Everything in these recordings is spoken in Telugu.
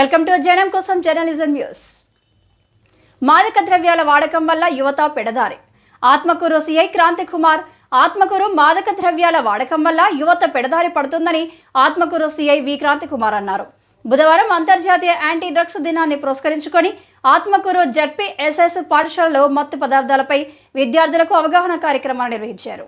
వెల్కమ్ టు జనం కోసం జర్నలిజం న్యూస్. మాదక ద్రవ్యాల వాడకం వల్ల యువత పెడదారి. ఆత్మకూరు సిఐ క్రాంతి కుమార్ ఆత్మకూరు మాదక ద్రవ్యాల వాడకం వల్ల యువత పెడదారి పడుతుందని Atmakur C I V Kranthi Kumar అన్నారు. బుధవారం అంతర్జాతీయ యాంటీ డ్రగ్స్ దినాన్ని పురస్కరించుకొని ఆత్మకూరు జడ్పీఎస్ఎస్ పాఠశాలలో మత్తు పదార్థాలపై విద్యార్థులకు అవగాహన కార్యక్రమాన్ని నిర్వహించారు.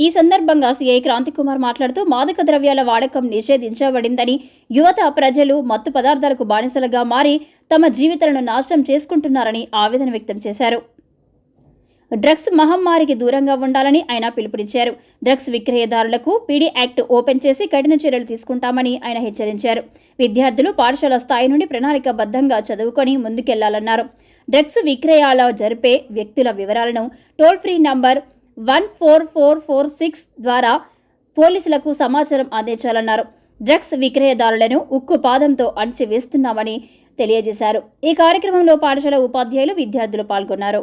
ఈ సందర్భంగా సీఐ క్రాంతికుమార్ మాట్లాడుతూ మాదక ద్రవ్యాల వాడకం నిషేధించబడిందని యువత ప్రజలు మత్తు పదార్థాలకు బానిసలుగా మారి తమ జీవితాలను నాశనం చేసుకుంటున్నారని ఆవేదన వ్యక్తం చేశారు. డ్రగ్స్ మహమ్మారికి దూరంగా ఉండాలని ఆయన పిలుపునిచ్చారు. డ్రగ్స్ విక్రయదారులకు పీడీ యాక్ట్ ఓపెన్ చేసి కఠిన చర్యలు తీసుకుంటామని ఆయన హెచ్చరించారు. విద్యార్థులు పాఠశాల స్థాయి నుండి ప్రణాళికబద్ధంగా చదువుకొని ముందుకెళ్ళాలన్నారు. డ్రగ్స్ విక్రయాల జరిపే వ్యక్తుల వివరాలను toll free number one four four four six ద్వారా పోలీసులకు సమాచారం అందించాలన్నారు. డ్రగ్స్ విక్రయదారులను ఉక్కు పాదంతో అణచివేస్తున్నామని తెలియజేశారు. ఈ కార్యక్రమంలో పాఠశాల ఉపాధ్యాయులు విద్యార్థులు పాల్గొన్నారు.